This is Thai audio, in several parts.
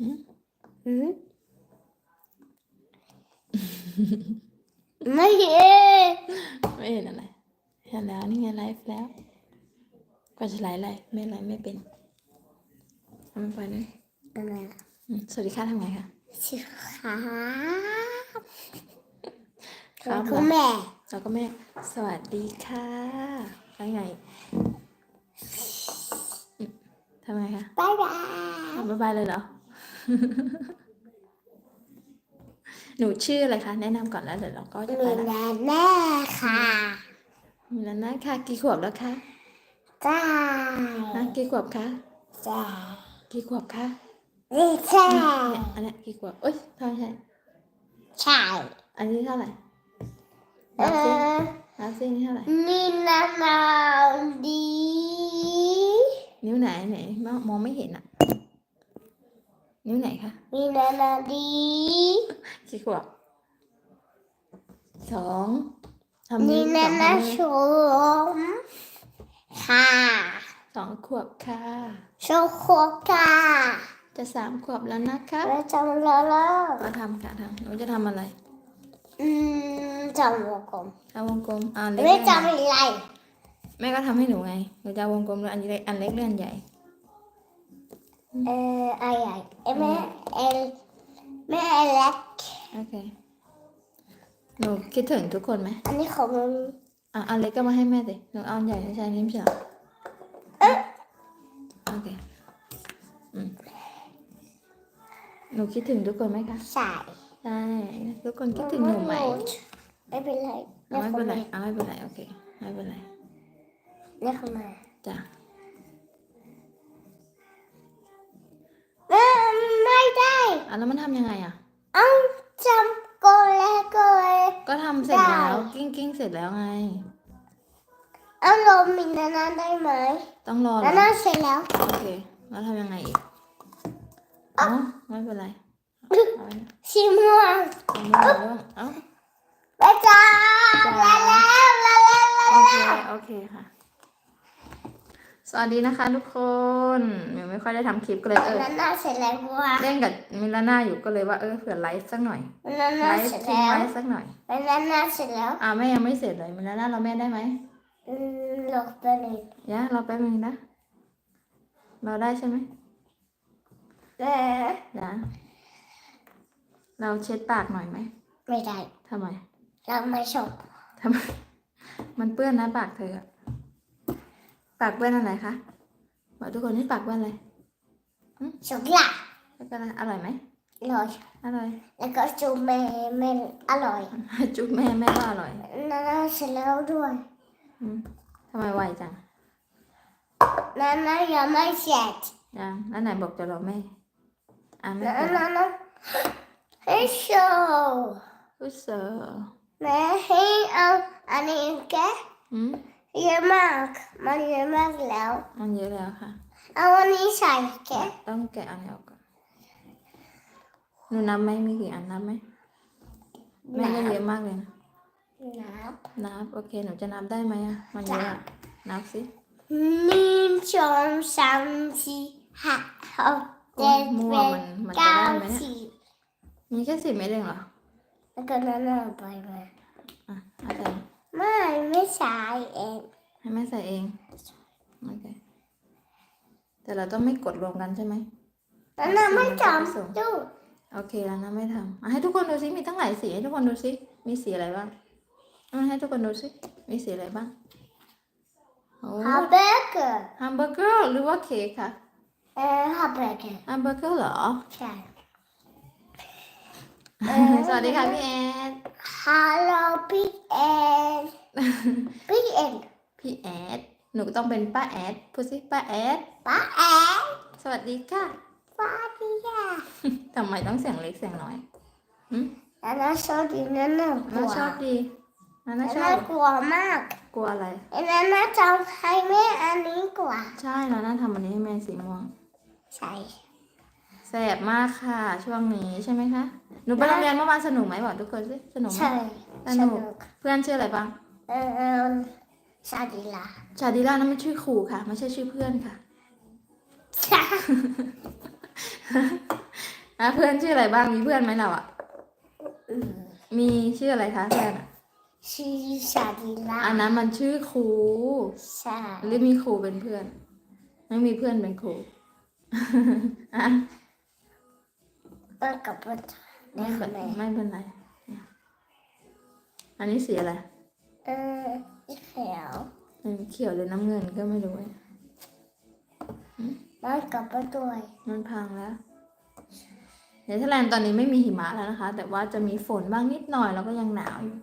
อืมอืมไม่เห็นไม่เห็นอะไรเห็นแล้วนี่ไงไลฟ์แล้วก็จะไลฟ์ไลฟ์ไม่ไลฟ์ไม่เป็นทำไปนะอะไรอืมสวัสดีค่ะทำไงคะสิครับครับคุณแม่แล้วก็แม่ สวัสดีค่ะแล้วไงอืมทำไงคะบ๊ายบายทำบ๊ายบายเลยเหรอ หนูชื่ออะไรคะ แนะนำก่อนแล้วเดี๋ยวเราก็จะมีไปละแม่แม่ค่ะมีแล้วนะค่ะ กี่ขวบแล้วคะจ้าฮะกี่ขวบคะ จ้ากี่ขวบคะนี่ใช่เนี่ยอันเนี้ยกี่ขวบเอ้ยเท่าไหร่ใช่อันนี้เท่าไหร่เอนับซิอนับซินี่เท่าไหร่ มีนานาดี นิ้วไหนไหนมองมองไม่เห็นอะ นิ้วไหนคะมีนานาดีกี่ขวบสองทำมีนิ้วสนาองนานิ้วชมค่ะสองขวบค่ะโชโคค่ะจะสามขวบแล้วนะคะเราจำแล้วแล้วมาทำค่ะทำหนูจะทำอะไร อืมจำวงกลมทำวงกลมอ่าเล็กไม่เลื่อนใหญ่จำอะไรแม่ก็ทำให้หนูไงหนูจะเอาวงกลมแล้วอันเล็กอันเล็กเลื่อนใหญ่ เอออะไรเอ้ยแม่เอลแม่เล็กโอเคหนูคิดถึงทุกคนไหม อันนี้ของมึงอะอันเล็กก็มาให้แม่สิหนูเอาอันใหญ่ให้ใช้นิ้มเชียวโอเคอืมหนูคิดถึงทุกคนไหมคะใส่ใช่ ทุกคนคิดถึงหนูไหมไม่เป็นไรเอาไม่เป็นไรเอาไม่เป็นไร โอเค ไม่เป็นไร เรียกเขามาจ้ะ ไม่ได้ อะแล้วมันทำยังไงอะ เอ้าจำโกแล้วโกเลยก็ทำเสร็จได้แล้วกิ้งกิ้งเสร็จแล้วไง เอ้าลมมีนานาได้ไหมต้องรอเหรนาอนาเสร็จแล้ว โอเค แล้วทำยังไงอีกเอ้าไม่เป็นไรเอาไว้นะสีม่วงเอาไม่เป็นไรเอ้า ไปจ้าจ้า แล้วแล้วแล้วแล้วโอเคโอเคค่ะ สวัสดีนะคะทุกคนหมิวไม่ค่อยได้ทำคลิปก็เลยเออนานาเสร็จแล้วว่ะเล่นกับมิลาน่าอยู่ก็เลยว่าเออเผื่อไลฟ์สักหน่อยนาไลนาฟ์เสร็จทิ้งแล้วไว้สักหน่อยนานาเสร็จแล้วอ่าแม่ยังไม่เสร็จเลยมิลาน่าเราแม่ได้ไหมอืมหลบไปเลยยะเราแป๊บนึงนะเราได้ใช่ไหมเออนะเราเช็ดปากหน่อยไหมไม่ได้ทำไม เราไม่ชอบทำไมมันเปื้อนนะปากเธออะ ปากเปื้อนอะไรคะบอกทุกคนที่ปากเปื้อนอะไรช็อกโกแลตแล้วก็อะไรอร่อยไหมอร่อยอร่อย แล้วก็จูเมเมนอร่อยจุ๊บแม่แม่ก็อร่อยนานาเสร็จแล้วด้วยอืมทำไมไวจังนานายังไม่เสร็จยังแล้วไหนบอกจะรอแม่อะไม่นาเป็นไรนานาให้โชว์อุยเซอร์แม่ให้เอาอันนี้แกะอืม เยอะมาก มันเยอะมากแล้ว มันเยอะแล้วค่ะ เอาอันนี้ใส่แกะต้องแกะอันนี้ออกก่อนหนูนับไหมมีกี่อันนับไหมแม่ได้เยอะมากเลยนะนับนับโอเคหนูจะนับได้ไหมอะมันเยอะอะนับสิหนึ่งสองสามสี่ห้าหกโอ้เจ็ยดมั่วแปดมันมันจะเก้าได้ไหมเนี่ยสิบมีแค่สิบเม็ดเองเหรอแล้วก็นานาไปมาอะเอาใส่ ไม่ไม่ใส่เองให้แม่ใส่เองโอเคแต่เราต้องไม่กดรวมกันใช่ไหมนานาไม่จผสมำดูโอเคแล้วนะไม่ทำอะให้ทุกคนดูซิมีตั้งหลายสีให้ทุกคนดูซิมีสีอะไรบ้างอะให้ทุกคนดูซิมีสีอะไรบ้างโอ้ฮัมเบอร์เกอร์ฮัมเบอร์เกอร์หรือว่าเค้กคะเออฮัมเบอร์เกอร์ฮัมเบอร์เกอร์เหรอใช่ สวัสดีค่ะพี่แอนฮัลโหลพี่เอ็นพี่เอ็นพี่แอด หนูก็ต้องเป็นป้าแอด พูดสิป้าแอด ป้าแอนสวัสดีค่ะ ป้าดีค่ะทำไมต้องเสียงเล็กเสียงน้อยหืมนานาชอบดีนาน่ากลัน่าวชอบดีน่านาชอน่าบกลัวมากกลัวอะไรไอ้นาน่าจำให้แม่อันนี้กว่า ใช่แล้วน่าทำอันนี้ให้แม่สีม่วง ใช่ แสบมากค่ะ ช่วงนี้ใช่ไหมคะหนูไปโรงเรียนเมื่อวานสนุกไหมบอกทุกคนสิสนุกไหมใช่สนุกเพื่อนชื่ออะไรบ้างเออชาดีลาชาดิล่านั่นไม่ชื่อครูค่ะไม่ใช่ชื่อเพื่อนค่ะใช่อะเพื่อนชื่ออะไรบ้างมีเพื่อนไหมเราอะอืมมีชื่ออะไรคะเพื่อนอะชื่อชาดิลาอันนั้นมันชื่อครูใช่หรือมีครูเป็นเพื่อนไม่มีเพื่อนเป็นครูอะ เปิดกับเปิดในไม่คเป็นนไหนไม่เป็นไรเนี่ยอันนี้สีอะไร เอออีเขียวอืมเขียวหรือน้ำเงินก็ไม่รู้มันกับเปิดด้วยมันพังแล้วเนเธอร์แลนด์ตอนนี้ไม่มีหิมะแล้วนะคะ แต่ว่าจะมีฝนบ้างนิดหน่อยแล้วก็ยังหนาวอยู่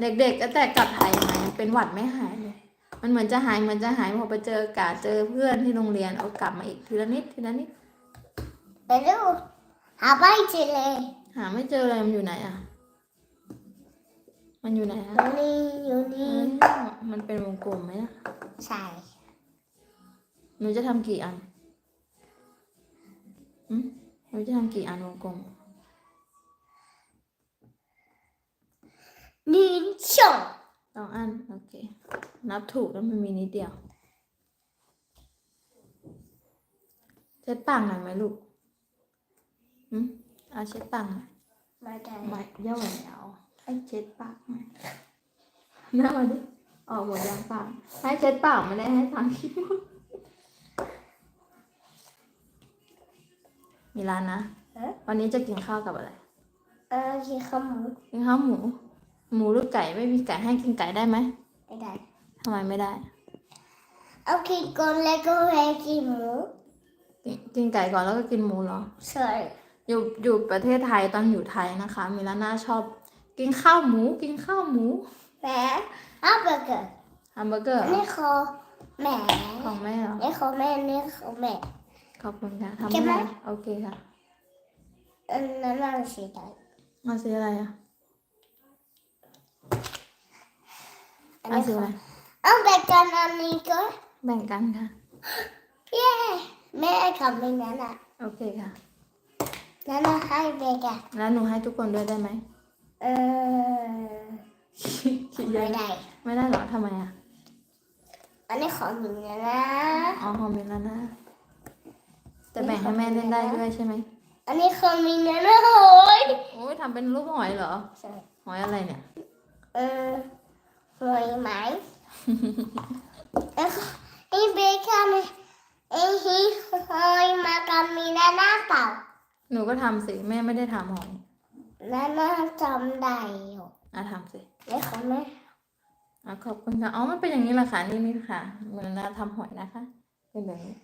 เด็กๆก็แต่กลับไทยมายังเป็นหวัดไม่หายเลย มันเหมือนจะหายเหมือนจะหายพอไปเจออากาศเจอเพื่อนที่โรงเรียนเอากลับมาอีกทีละนิดทีละนิด ไปดูหาไปเจอเลยหาไม่เจอเลยมันอยู่ไหนอะ มันอยู่ไหนออะยู่นี่อยู่เอ้นี่ยมันเป็นวงกลมไหมนะใช่หนูจะทำกี่อันอืมหนูจะทำกี่อันวงกลมนี่ชงสองอัน โอเค นับถูกแล้วมันมีนิดเดียวเช็ดปากหน่อยไหมลูก อืมเอาเช็ดปากหน่อยมาได้ไม่ย่อแล้วให้เช็ดปากหน่อยหน้ามาดิออกหมดยางปากให้เช็ดปากไม่ได้ให้ทางคิ้วมีร้านนะเอ๊ะวันนี้จะกินข้าวกับอะไร เออกินข้าวหมูกินข้าวหมู หมูหรือไก่ไม่มีไก่ให้กินไก่ได้ไหมไม่ได้ทำไมไม่ได้เอากินก่อนแล้วก็ให้กินหมูกินกินไก่ก่อนแล้วก็กินหมูเหรอใช่ อยู่อยู่ประเทศไทยตอนอยู่ไทยนะคะ มิลาน่าชอบกินข้าวหมู กินข้าวหมูแม่ฮัมเบอร์เกอร์ฮัมเบอร์เกอร์เหรอนี่ขอแม่ของแม่เหรอนี่ขอแม่นี่ขอแม่ขอบคุณค่ะทำเก็บไหมได้โอเคค่ะอันนั้นน่าสีดมาซื้ออะไรอะำอันมานี้ซื้อขออะไรเอาแบ่งกันอันนี้ก็แบ่งกันค่ะเย้แม่ทำเป็นนั้นอะโอเคค่ะ นั้นน่ะให้แบ่งกันแล้วหนูให้ทุกคนด้วยได้ไหมเออคิดเยไม่อะได้ไม่ได้เหรอทำไมอะอันนี้ของหนูนะนะอ๋อของมิลาน่าจะแบ่งให้แม่เล่นได้ด้วยใช่ไหมอันนี้ของหนูนะนะโอ้ยโอ้ยทำเป็นรูปหอยเหรอใช่หอยอะไรเนี่ย เออหอยไหมเอ้ยไอ้เบคอนไอ้ฮีหอยมากับมีนาหน้าเปล่า หนูก็ทำสิ แม่ไม่ได้ทำหอยนาหน้าจำได้อยู่อะทำสินี่ของแม่อะขอบคุณค่ะ อ๋อ มันเป็นอย่างนี้แหละค่ะ นี่นี่ค่ะ เหมือนเราทำหอยนะคะ เป็นแบบนี้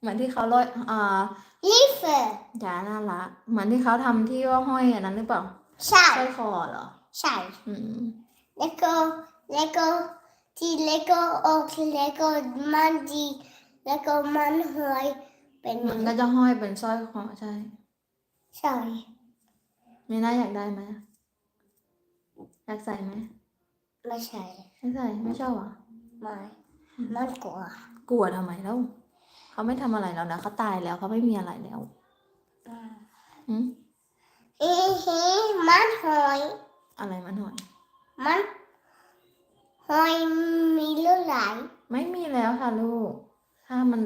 เหมือนที่เขาลอยอ่าลิฟเฟอร์จ๋าน่ารักเหมือนที่เขาทำที่ว่าห้อยอันนั้นหรือเปล่าใช่สร้อยคอเหรอ ใช่อืม แล้วก็แล้วก็ที่แล้วก็ออกแล้วก็มันดีแล้วก็มันหอย เป็นมันก็จะห้อยเป็นสร้อยคอใช่ใช่มีน่าอยากได้ไหมอยากใส่ไหมไม่ใช่ไม่ใส่ไม่ชอบเหรอะไม่มันกลัวกลัวทำไมแล้วเขาไม่ทำอะไรแล้วนะเขาตายแล้วเขาไม่มีอะไรแล้วอืมอืมอีฮีมันหอย อะไรมันหอย มันหอยมีเลือดไหลไม่มีแล้วค่ะลูก ถ้ามัน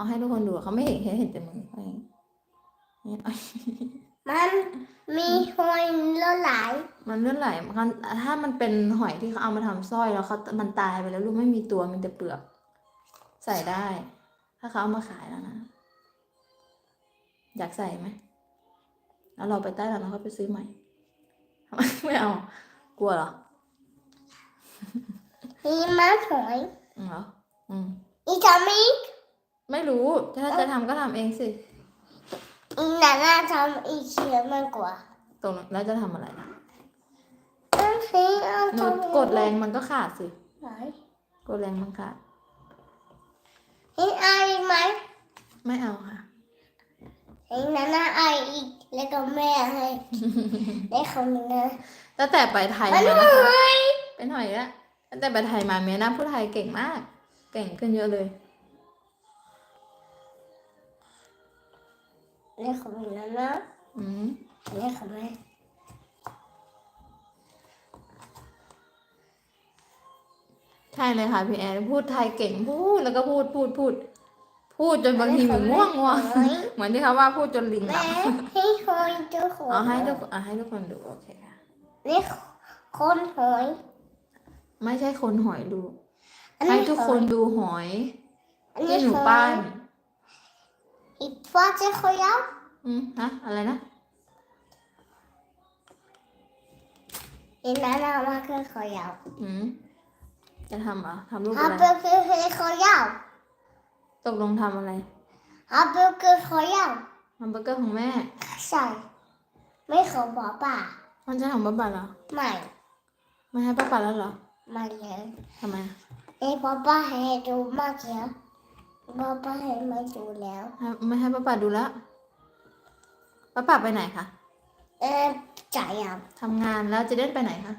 เอาให้ทุกคนดูเขาไม่เห็นเห็นเห็นแต่มือเขาเองมันมีหอยเลือดไหล มันเลื่อนไหลมันถ้ามันเป็นหอยที่เขาเอามาทำสร้อยแล้วเขามันตายไปแล้วลูกไม่มีตัวมีแต่เปลือก ใส่ได้ ถ้าเขาเอามาขายแล้วนะ อยากใส่ไหมแล้วเราไปใต้แล้วเขาไปซื้อใหม่ ไม่เอา กลัวเหรอมีมันหอยอืมเหรออืมอีทำอีก ไม่รู้ ถ้าจะทำก็ทำเองสิอีนาน่าทำอีกเชียมันกว่าตรงนั้นแล้วจะทำอะไรล่ะอันนี้เอาหนูทำกดแรงมันก็ขาดสิ ไหนกดแรงมันขาดอีไออีกไหมไม่เอาค่ะอีนาน่าไออีกแล้วก็แม่ให้ ได้ของหนูนะตั้งแต่ไปไทยมันมาหนะคะอย เป็นหอยละตั้งแต่ไปไทยมาเมียนะพูดไทยเก่งมาก เก่งขึ้นเยอะเลย ได้ของหนูนะนะอืมได้ของแม่ใช่เลยค่ะพี่แอนพูดไทยเก่งพูดแล้วก็พูดพูดพูด พูพูดจนบางทีหนูง่วงง่วงเหมือนที่เขาว่าพูดจนลิงหแม่ลับให้คนดูหอยเอาให้ทุกเอาให้ทุกคนดูโอเคค่ะนี่คนหอย ไม่ใช่คนหอยดูอัให้ทุกคนดูหอยอันที่นี้หนูปั้นอีก ฟ้าจะขอยาวอืมฮะอะไรนะอีนั้นน่ะมันคือขอยาวอืมจะทำเหรอทำรูปฮัอะบไรเบิลคือขอยาวตกลงทำอะไรฮับเบิลคือขอยาวแฮมเบอร์เกอร์ของแม่ ใช่ไม่ขอบอกป่ามันจะของป้าป่าเหรอไม่ไม่ให้ป้าป่าแล้วเหรอไม่เลยทำไมไอ้พ่อป้าให้ดูมากแล้ว พ่อป้าให้ไม่ดูแล้วให้ไม่ให้ป้าป่าดูแล้วป้าป่าไปไหนคะเออจ่ายยังทำงานแล้วจะเด่นไปไหนคะ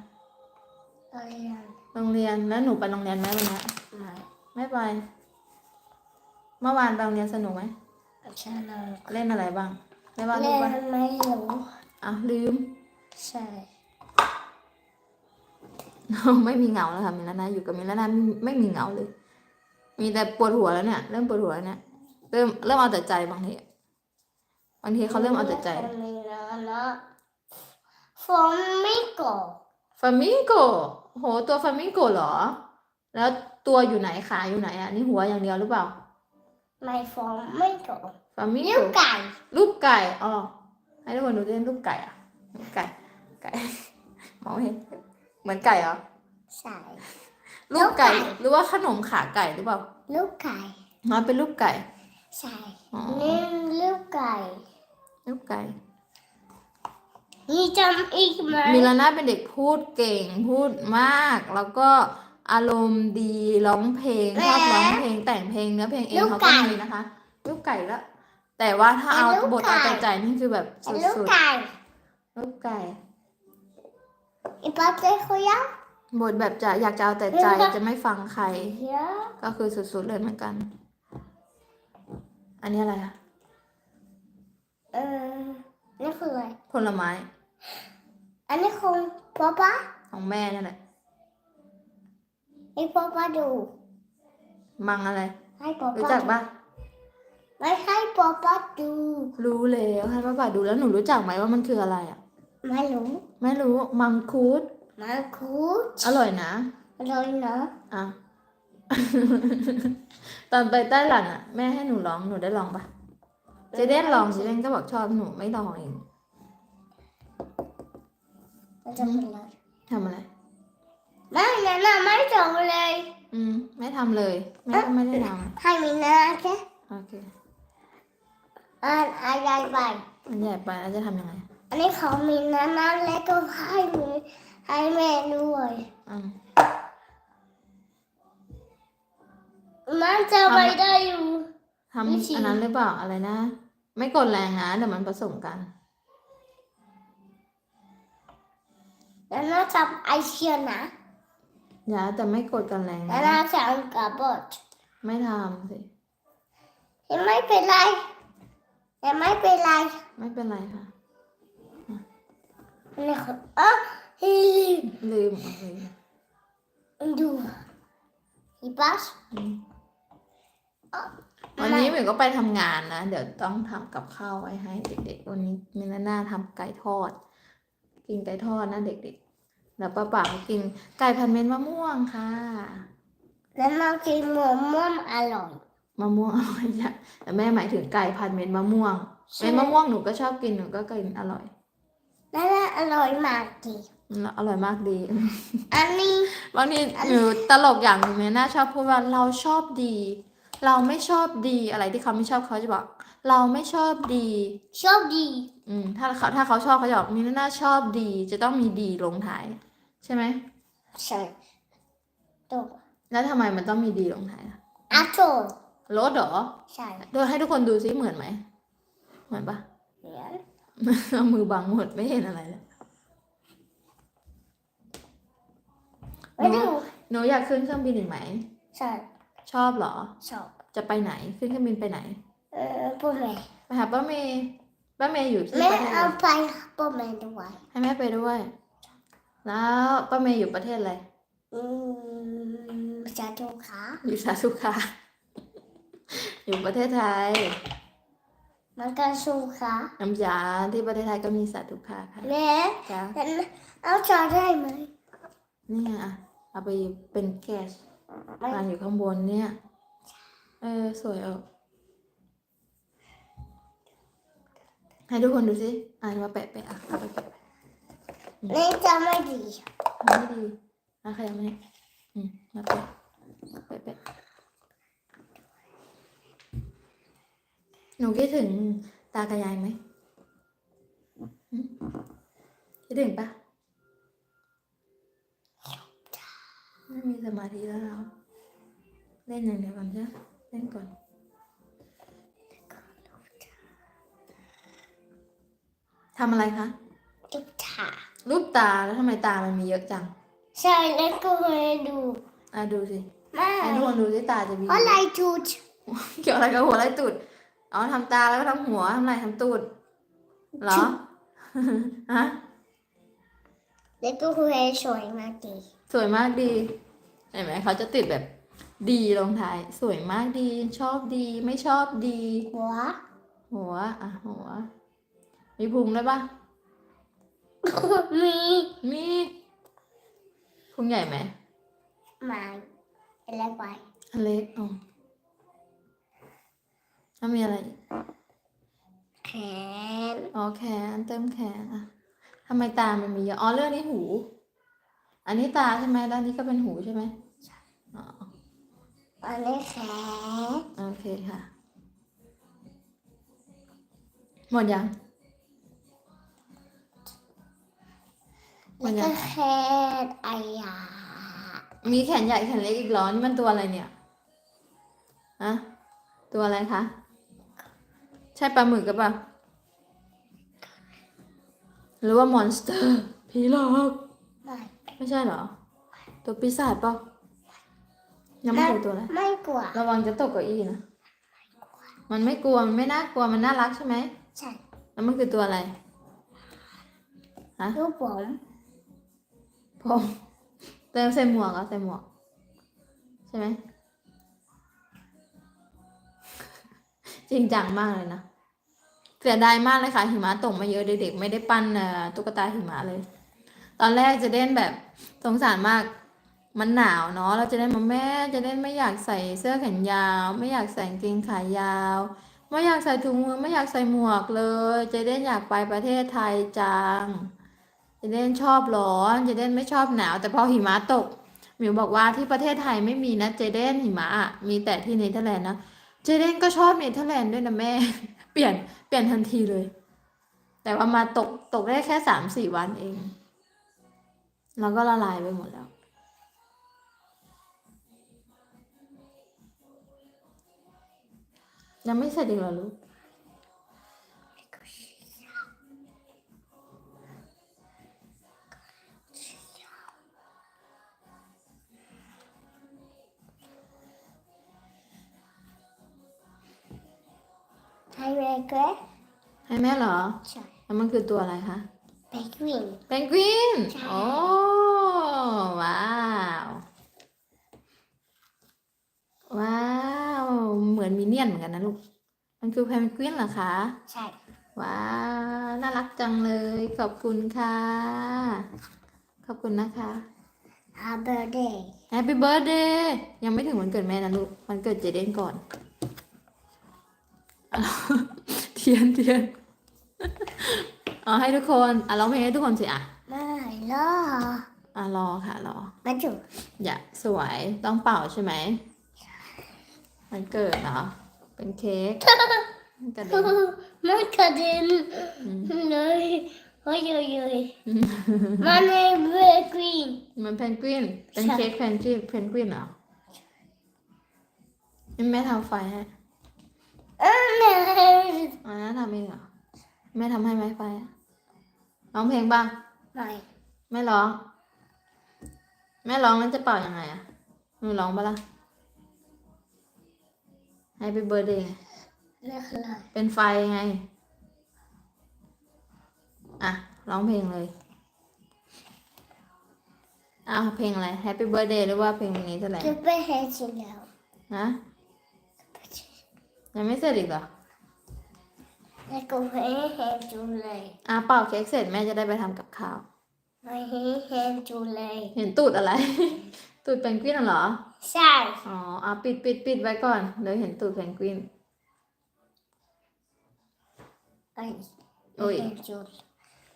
เออยังโรงเรียนแล้วหนูไปโรงเรียนไหมวันนี้ไม่ไม่ไป เมื่อวานไปโรงเรียนสนุกไหมใช่เลยเล่นอะไรบ้างได้บ้างเล่รู้ปะนไม่รู้อะลืม ใช่ไม่มีเหงาแล้วค่ะมิลลานาอยู่กับมิลลานาไม่ไม่มีเหงาเลย มีแต่ปวดหัวแล้วเนี่ย เริ่มปวดหัวแล้วเนี่ย เริ่มเริ่มเอาแต่ใจบางที บางทีเขาเริ่มเอาแต่ใจมีนะนะฟอมไม่กอฟามิงโกโห ตัวฟามิงโกเหรอ แล้วตัวอยู่ไหนขาอยู่ไหนอะ นี่หัวอย่างเดียวหรือเปล่า ไม่ฟอมไม่กอฟามิงนิ้โกวไก่ รูปไก่ อ๋อ ให้ทุกคนดูเล่นรูปไก่อะ ไก่ ไก่ มองไม่เห็น เหมือนไก่เหรอ ใช่ รูปไก่รูปไก่ หรือว่าขนมขาไก่หรือเปล่าลูกไก่อ๋อเป็นรูปไก่ ใช่อ๋อนี่ลูกไก่รูปไก่นี่จำอีกไหมมิลาน่าเป็นเด็กพูดเก่งพูดมาก แล้วก็อารมณ์ดีร้องเพลงชอบร้องเพลงแต่งเพลงเนื้อเพลงเองเขาก็มีนะคะรูปไก่ละแต่ว่าถ้าเอาบทเอาแต่ใจนี่คือแบบเป็นลูกสุดไก่ๆรูปไก่ อีป้าเจ๊เขายัง บทแบบจะอยากจะเอาแต่ใจจะไม่ฟังใครเยอะก็คือสุดๆเลยเหมือนกัน อันนี้อะไรคะเออนี่คืออะไรผลไม้ อันนี้คงป๊าป๊าของแม่นั่นแหละให้ป๊าป๊าดู มังอะไร ให้ป๊ารู้ป๊าจักปะไม่ให้ป๊าป๊าดู รู้แล้วให้ป้าป่าดูแล้วหนูรู้จักไหมว่ามันคืออะไรอะ ไม่รู้ ไม่รู้ มังคุด มันคูดอร่อยนะ อร่อยนะอะ ตอนไปไต้หวันอะ แม่ให้หนูลองหนูได้ลองปะเจเดนลองเจเดนก็บอกชอบหนูไม่ลองเองมันจะเป็นอะไรทำอะไรไม่นะน่ะไม่จบเลย อืม ไม่ทำเลยแม่ก็ไม่ได้ทให้มีนะแค่ำโอเคอันอะไรไปมันใหญ่ไปแล้วจะทำยังไง อันนี้เขามีนะนะแล้วก็ให้มี ให้แม่ด้วยอืมมันจะไปได้อยู่ ทำอันนั้นหรือเปล่าอะไรนะ ไม่กดแรงนะเดี๋ยวมันผสมกัน แล้วน่าจะไอเชียนะอย่าแต่ไม่กดกันแรงแล้วนะน่าจะอังกาบดไม่ทำสิไม่เป็นไรแต่ไม่เป็นไรไม่เป็นไรค่ะอันนี้เขาอะฮิ ลืมเอาเลยดูฮิปัสอืมวันนี้เหมือนก็ไปทำงานนะ เดี๋ยวต้องทำกับข้าวไว้ให้เด็กๆ วันนี้มินาน่าทำไก่ทอด กินไก่ทอดนะเด็กๆ แล้วป้าป๋าก็กินไก่พันเม็ดมะม่วงค่ะ แล้วมากินหมูม่วงอร่อยมะม่วงอร่อยจ้ะแต่แม่หมายถึงไก่พันเม็ดมะม่วงใช่เม็ดมะม่วงหนูก็ชอบกินหนูก็กินอร่อย แล้วน่าอร่อยมากดี อร่อยมากดี อันนี้ บางทีหนูตลกอย่างหนึ่งเนี่ยน่าชอบพูดว่าเราชอบดี เราไม่ชอบดีอะไรที่เขาไม่ชอบเขาจะบอก เราไม่ชอบดี ชอบดี อืมถ้าเขาถ้าเขาชอบเขาจะบอกมีน่าชอบดี จะต้องมีดีลงท้าย ใช่ไหมใช่ตัวแล้วทำไมมันต้องมีดีลงท้ายล่ะอาโตรถเหรอ ใช่เดี๋ยวให้ทุกคนดูซิเหมือนไหม เหมือนปะเหมือนเอามือบังหมดไม่เห็นอะไรเลย ไม่ดูหนูอยากขึ้นเครื่องบินอีกไหม ใช่ ชอบเหรอ ชอบ จะไปไหน ขึ้นเครื่องบินไปไหน เออพ่อแม่ไปหาป้าเมย์ป้าเมย์อยู่ที่แม่ประเทศเอาอะไรไปพ่อแม่ด้วย ให้แม่ไปด้วย แล้วป้าเมย์อยู่ประเทศอะไร อืมจะดูขาอยู่สาสุขาอยู่อยู่ประเทศไทย มันก็สู้ค่ะน้ำยาที่ประเทศไทยก็มีสัตว์ทุกภาคค่ะแม่จ้าเอาจอได้ไหม นี่ไงอะ เอาไปเป็นแก๊สไม่วางอยู่ข้างบนเนี่ย เออ สวยออก ให้ทุกคนดูสิอ่านมาแปะแปะอะเอาไปแปะนี่จะไม่ดีไม่ดีอะใครยังไม่ได้อืมมาแปะแปะแปะหนูคิดถึงตากับยายไหมหึคิดถึงปะ ไม่มีสมาธิแล้วเราเล่นอย่างเดียวก่อนใช่ไหมเล่นก่อนทำอะไรคะจุดถารูปตาแล้วทำไมตามันมีเยอะจังใช่แล้วก็ให้ดูอะดูสิไม่ให้ทุกคนดูสิตาจะมีอะไรจุดเกี่ยวอะไรกับหัวไรตูดอ๋อทำตาแล้วก็ทำหัวทำอะไรทำตูดเหรอฮะ แล้วก็ให้สวยมากดี สวยมากดี เห็นไหมเขาจะติดแบบดีลงท้าย สวยมากดี ชอบดี ไม่ชอบดี หัว หัว อะ หัว มีพุงด้วยปะมี มีพุงใหญ่ไหมไม่อะไรไปอันเล็กอ๋อแล้วมีอะไรอีกแขน อ๋อ แขน เติมแขนอะทำไมตามันมีเยอะอ๋อเรื่องนี้หู อันนี้ตาใช่ไหมด้านนี้ก็เป็นหูใช่ไหมอ๋ออันนี้แขนโอเคค่ะ หมดยังแล้วก็แขนอายามีแขนใหญ่แขนเล็กอีกเหรอนี่มันตัวอะไรเนี่ยอะตัวอะไรคะ ใช่ปลาหมึกกับปะหรือว่ามอนสเตอร์ผีหลอก ไม่ไม่ใช่เหรอ ตัวปีศาจเปล่ายังไม่เจอตัวเลยไม่กลัว ระวังจะตกเก้าอี้นะ มันไม่กลัว มันไม่น่ากลัว มันน่ารักใช่ไหม ใช่ แล้วมันคือตัวอะไร ฮะลูกผมผมเติมใส่หมวกเหรอะใส่หมวก ใช่ไหม จริงจังมากเลยนะ เสียดายมากเลยค่ะหิมะตกมาเยอะเด็กๆไม่ได้ปั้นเอ่อตุ๊กตาหิมะเลย ตอนแรกจะเล่นแบบสงสารมากมันหนาวเนาะเราจะเล่นมาแม่จะเล่นไม่อยากใส่เสื้อแขนยาว ไม่อยากใส่กางเกงขายาว ไม่อยากใส่ถุงมือไม่อยากใส่หมวกเลย จะเล่นอยากไปประเทศไทยจังจะเล่นชอบร้อนจะเล่นไม่ชอบหนาว แต่พอหิมะตกหมิวบอกว่าที่ประเทศไทยไม่มีนะเจเดนหิมะอะมีแต่ที่เนเธอร์แลนด์นะเจเดนก็ชอบเนเธอร์แลนด์ด้วยนะแม่ เปลี่ยนเปลี่ยนทันทีเลย แต่ว่ามาตกตกได้แค่สามสี่วันเอง แล้วก็ละลายไปหมดแล้ว ยังไม่เสร็จอีกเหรอลูกให้แม่ก็ให้แม่เหรอ ใช่ แล้วมันคือตัวอะไรคะไปวิ่งเพนกวิน ใช่โอ้ ว้าว ว้าว เหมือนมินเนี่ยนเหมือนกันนะ ลูก มันคือเพนกวินเหรอคะ ใช่ ว้าว น่ารักจังเลย ขอบคุณค่ะ ขอบคุณนะคะฮาเบอร์เดย์ Happy Birthday ยังไม่ถึงวันเกิดแม่นะลูก วันเกิดเจเดนก่อนอะเทียนเทียนเอาให้ทุกคนอะร้องเพลงให้ทุกคนสิอะไม่รออะรอค่ะรอมาดูอย่าสวยต้องเป่าใช่ไหมมันเกิดเหรอ เป็นเค้กกระเด็นมันกระเด็นอืมเลยโอ้ยโอ้ยโอ้ยมันเป็นเบอร์กรีนมันเพนกวินเป็นใช่เค้กเพนกวินเพนกวินเหรอนี่แม่ทำไฟให้เออแม่อ๋อทำเองเหรอแม่ทำให้ไหมไฟอะร้องเพลงบ้างไม่ไม่ร้อง แม่ร้องแล้วจะเป่ายังไงอะหนูร้องปะล่ะ Happy Birthday เลือกเลยเป็นไฟไง อะ ร้องเพลงเลยอะเพลงอะไร Happy Birthday หรือว่าเพลงนี้เท่าไหร่จะไปเห็นสิแล้วนะยังไม่เสร็จอีกเหรอแล้วก็ให้แฮนจูเลยอะเป่าเค้กเสร็จแม่จะได้ไปทำกับข้าวไม่ให้แฮนจูเลย เห็นตูดอะไร ตูดแพนกวินน่ะเหรอ ใช่อ๋ออะปิดปิดปิดไว้ก่อน เดี๋ยวเห็นตูดแพนกวินไอ้โอ้ยแฮนจู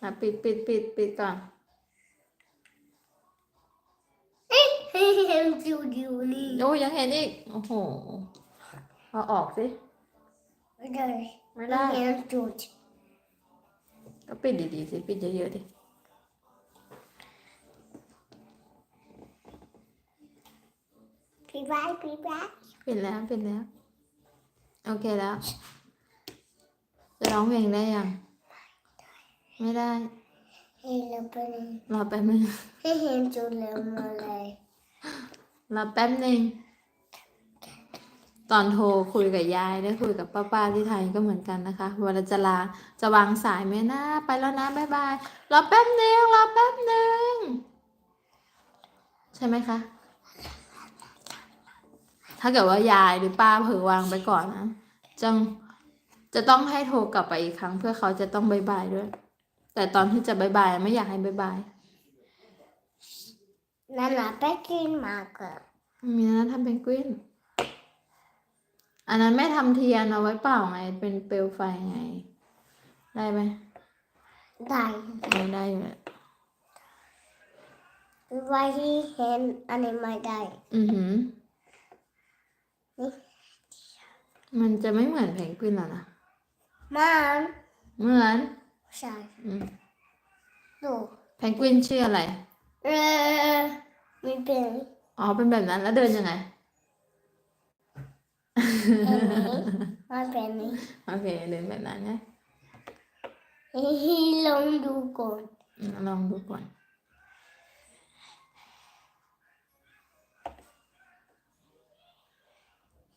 อะปิดปิดปิดปิดก่อนให้แฮนจูอยู่นี่โอ้ยยังเห็นอีก โอ้โหเอาออกสิ ไม่ได้ไม่ได้แฮนจูก็ปิดดีๆสิ ปิดเยอะๆดิ พี่บายพี่บายปิดแล้วปิดแล้ว โอเคแล้ว จะร้องเพลงได้ยัง ไม่ได้ให้เราไปเลยรอแป๊บนึงให้แฮนจูเลยมาเลยรอแป๊บนึงตอนโทรคุยกับยายได้คุยกับป้าๆที่ไทยก็เหมือนกันนะคะเวลาจะลาจะวางสายไหมนะไปแล้วนะบ๊ายบายรอแป๊บนึงรอแป๊บนึงใช่ไหมคะ ถ้าเกิดว่ายายหรือป้าเผลอวางไปก่อนนะจังจะต้องให้โทรกลับไปอีกครั้ง เพื่อเขาจะต้องบายบายด้วย แต่ตอนที่จะบายบายไม่อยากให้บายบายนั่นแหละไปกินมาเกิดมีนะทำเพนกวินอันนั้นแม่ทำเทียนเอาไว้เปล่าไง เป็นเปลวไฟไง ได้ไหมได้ไม่ได้อยู่แล้วพี่บายให้แฮนอันนี้ไม่ได้ อือหือนี่ มันจะไม่เหมือนเพนกวินหรอนะมันเหมือนใช่อืมดูเพนกวินชื่ออะไร เออไม่เป็นอ๋อเป็นแบบนั้นแล้วเดินยังไงไม่เป็นนี่โอเคเดินแบบนั้นนะให้ลองดูก่อนอืมลองดูก่อน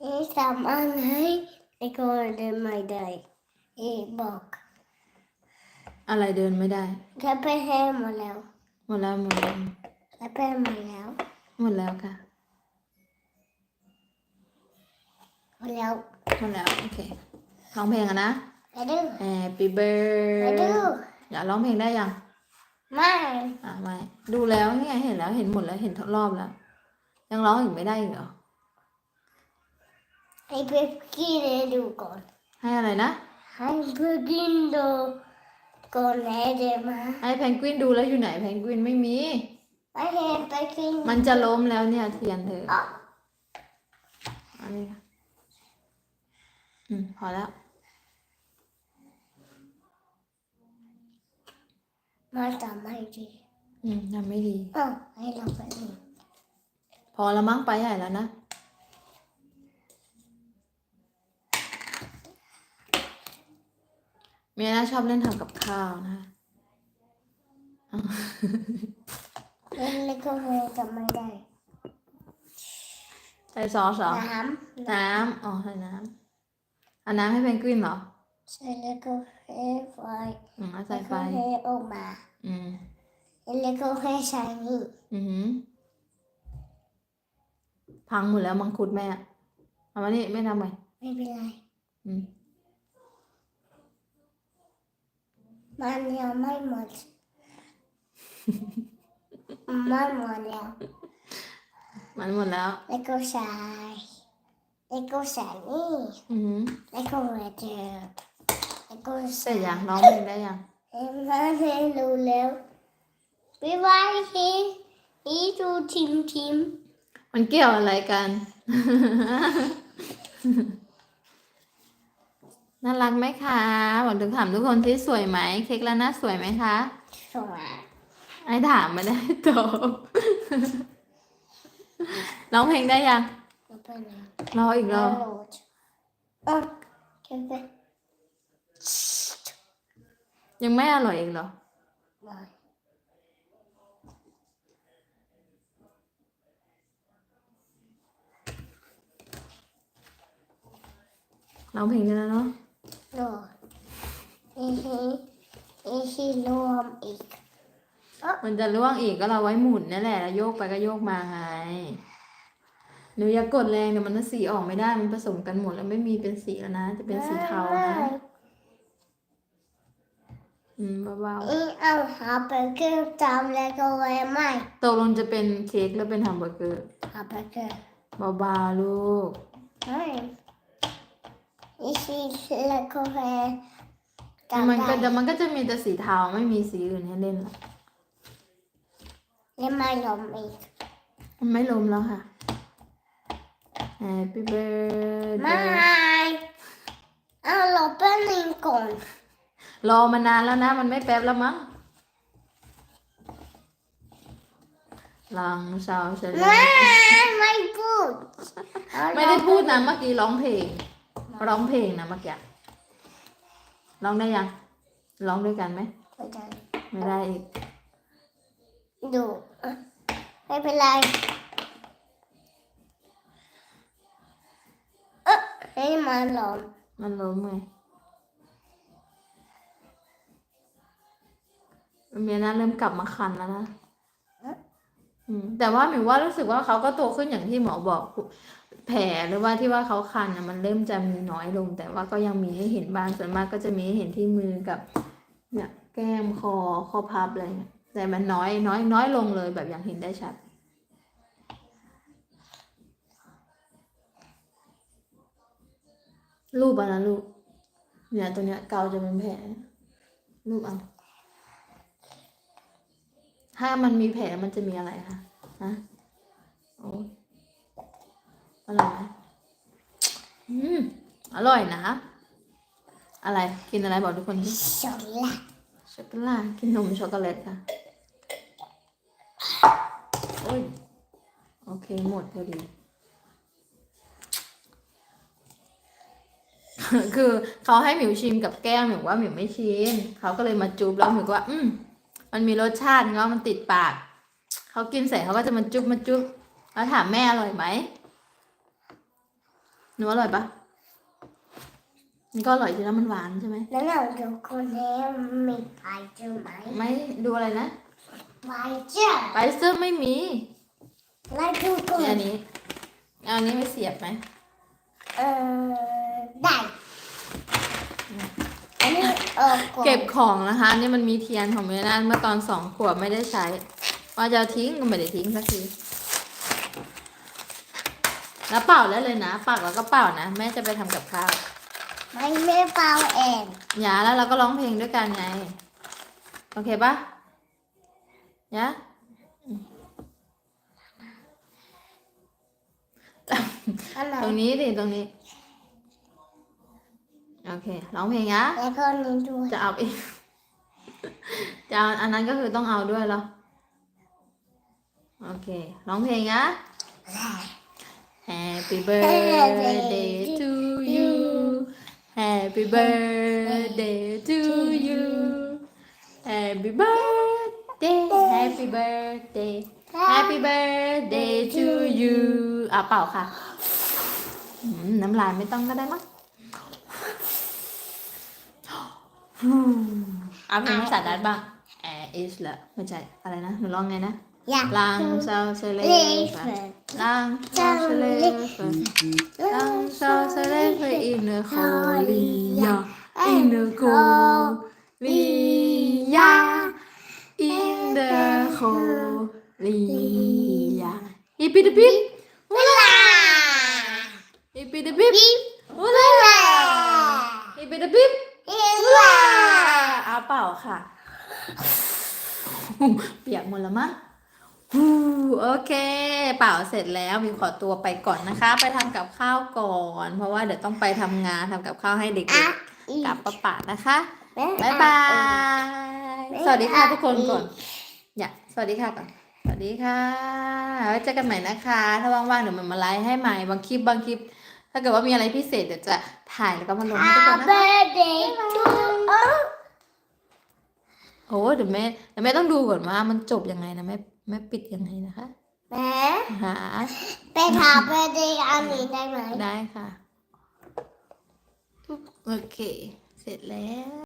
ให้สามอันให้ไอ้ก็เดินไม่ได้เอ้บอกอะไรเดินไม่ได้แค่ไปให้หมดแล้วหมดแล้วหมดแล้วแค่ไปหมดแล้วหมดแล้วค่ะหมดแล้วหมดแล้วโอเคร้องเพลงอะนะไปดู Happy ไปดู birthday อยากร้องเพลงได้ยังไม่อะไม่ดูแล้วนี่ไงเห็นแล้วเห็นหมดแล้วเห็นทุกรอบแล้ว ยังร้องอีกไม่ได้อีกเหรอ ให้ไปกินให้ดูก่อน ให้อะไรนะ ให้ไปกินดูก่อนให้เดี๋ยวมาให้แพนกวินดูแล้วอยู่ไหนแพนกวินไม่มี ไปเห็นไปกินมันจะล้มแล้วเนี่ยเทียนเธออ๋ออันนี้ค่ะอืมพอแล้ว มาทำให้ดีอืมยังไม่ดีอ๋อให้เราไปดูพอแล้วมั้งไปใหญ่แล้วนะ เมียน่าชอบเล่นทำกับข้าวนะคะแล้วก็ให้ทำไม่ได้ใส่ซอสเหรอน้น้ำอ๋อใส่น้ำเอาน้ำให้เพนกวินเหรอำใส่แล้วก็ให้ไฟอืมเอาแล้ใส่วไฟก็ให้ออกมาอืมแล้วก็ให้ใส่นี่อือหือพังหมดแล้วมังคุดแม่อะเอามานี่ไม่ทำไงไม่เป็นไร อืม มันยังไม่หมดไม่หมดแล้ว มันหมดแล้ว แล้วก็ใส่แล้วก็ใส่นี่อือหือแล้วก็เวทแล้วก็เสร็ใส่จยังร้องเพลงได้ยังเอ็มมาให้ดูแล้วบ๊ายบายฮีฮีดูทิมทิมมันเกี่ยวอะไรกัน น่ารักไหมคะบอกถึงถามทุกคนที่สวยไหม เค้กแล้วน่าสวยไหมคะ สวย ไอ้ถามไม่ได้ตอบร้องเพลงได้ยังแล้วไปไหนรออีกรอบโหลดอะเก็บไปยังไม่อร่อยอีกเหรอไม่ร้องเพลงได้แล้วเนาะ โหลดอีฮีอีฮีรวมอีกมันจะล่วงอีกก็เราไว้หมุนนั่นแหละแล้วโยกไปก็โยกมาไงหนูอย่ากดแรงเดี๋ยวมันสีออกไม่ได้ มันผสมกันหมดแล้วไม่มีเป็นสีแล้วนะ จะเป็นสีเทานะอืมเบาอีเอาหาเบอร์เกอร์ตามแล้วก็ไว้ไหมๆตกลงจะเป็นเค้กหรือเป็นแฮมเบอร์เกอร์หาเบอร์เกอร์เบาๆลูกไม่อี สีแล้วก็ไว้ตามมันก็ได้จะมันก็จะมีแต่สีเทาไม่มีสีอื่นให้เล่นละแล้วไม่ยอมอีกมันไม่ล้มแล้วค่ะ Happy ไม่ birthday เอาเราเป็นหนึ่งก่อนรอมานานแล้วนะ มันไม่แป๊บแล้วมั้งลังเช้าเฉลไม่ยไม่พูดเอาไม่ได้พูดนะเมื่อกี้ร้องเพลง ร้องเพลงนะเมื่อกี้ร้องได้ยังร้องด้วยกันไหมไม่ได้ไม่ได้อีกดูไม่เป็นไรเอ๊ะให้มาหลอมมันล้มไงเมียนะเริ่มกลับมาคันแล้วนะอืมแต่ว่าหมิวว่ารู้สึกว่าเขาก็โตขึ้นอย่างที่หมอบอก แผลหรือว่าที่ว่าเขาคันนะมันเริ่มจะมีน้อยลง แต่ว่าก็ยังมีให้เห็นบ้างส่วนมากก็จะมีให้เห็นที่มือกับเนี่ยแก้มคอข้อพับอะไรเงี้ยแต่มันน้อยน้อยน้อยลงเลยแบบอย่างเห็นได้ชัดรูปอะนะลูกเนี่ยตัวเนี้ยเกาจะเป็นแผลรูปเอาถ้ามันมีแผลมันจะมีอะไรคะฮะโอ้ อร่อยไหมอืม อร่อยนะ อะไรกินอะไรบอกทุกคนดิช็อกโกแลตช็อกโกแลตกินนมช็อกโกแลตค่ะโอ้ยโอเคหมดพอดี คือเขาให้หมิวชิมกับแก้มหมิวว่าหมิวไม่ชิมเขาก็เลยมาจุบแล้วหมิวก็ว่า อืมมันมีรสชาติเนาะมันติดปาก เขากินเสร็จเขาก็จะมาจุบมาจุบแล้วถามแม่อร่อยไหม หนูอร่อยปะมันก็อร่อยจริงแล้วมันหวานใช่ไหมแล้วเราดูคนนี้มีไปเจอไหมไม่ดูอะไรนะไปเจอไปเซอร์ไม่มีแล้วดูก่ออันนนี้เอาอันนี้ไปเสียบไหมเออได้อันนี้ออกก่อนเก็บของนะคะนี่มันมีเทียนของเมลานเมื่อตอนสองขวบไม่ได้ใช้ว่าจะเอาทิ้งก็ไม่ได้ทิ้งสักที แล้วเป่าได้เลยนะปักแล้วก็เป่านะ แม่จะไปทำกับข้าวไม่ไม่เปล่าเองอย่าแล้วเราก็ร้องเพลงด้วยกันไง โอเคปะยะอันไหนตรงนี้ดิตรงนี้ โอเคร้องเพลงยะแล้วก็นี้ด้วยจะเอาอีก จะเอาอันนั้นก็คือต้องเอาด้วยเหรอ โอเค ร้องเพลงนะ Happy birthday to you Happy birthday to you Happy birthday Happy birthday Happy birthday to you อะเป่าค่ะอืมน้ำลายไม่ต้องก็ได้มั้งเอาเพลงภาษาดัตบ้าง Air is ละไม่ใช่อะไรนะหนูร้องไงนะอยากลังเซาเซเล เลฟฟลังเซาเซเลฟลังเซาเซเลฟอินเนอร์โคลียาอินเนอร์ลียาอินเนอร์โคลียาฮิปปี้ดิปิ๊บวลาฮิปปี้ดิปิ๊บวลาฮิปปี้ดิปิ๊บเวลาอาเปล่าค่ะ เปียกหมดแล้วมั้ง โอเค เป่าเสร็จแล้วมีขอตัวไปก่อนนะคะ ไปทำกับข้าวก่อน เพราะว่าเดี๋ยวต้องไปทำงานทำกับข้าวให้เด็กอะๆกับป้าป๋านะคะบ๊าบ๊ายบายสวัสดีค่ะทุกคนก่อนอย่าสวัสดีค่ะก่อนสวัสดีค่ะไว้เจอกันใหม่นะคะ ถ้าว่างๆเดี๋ยวมันมาไลฟ์ให้ใหม่บางคลิปบางคลิป ถ้าเกิดว่ามีอะไรพิเศษเดี๋ยวจะถ่ายแล้วก็มาลงให้ทุกคน Happy นะคะ birthday to โอ้เดี๋ยวแม่เดี๋ยวแม่ต้องดูก่อนว่ามันจบยังไงนะแม่ แม่ปิดยังไงนะคะแม่หาไปหา birthday อันนี้ได้ไหมได้ค่ะ โอเค เสร็จแล้ว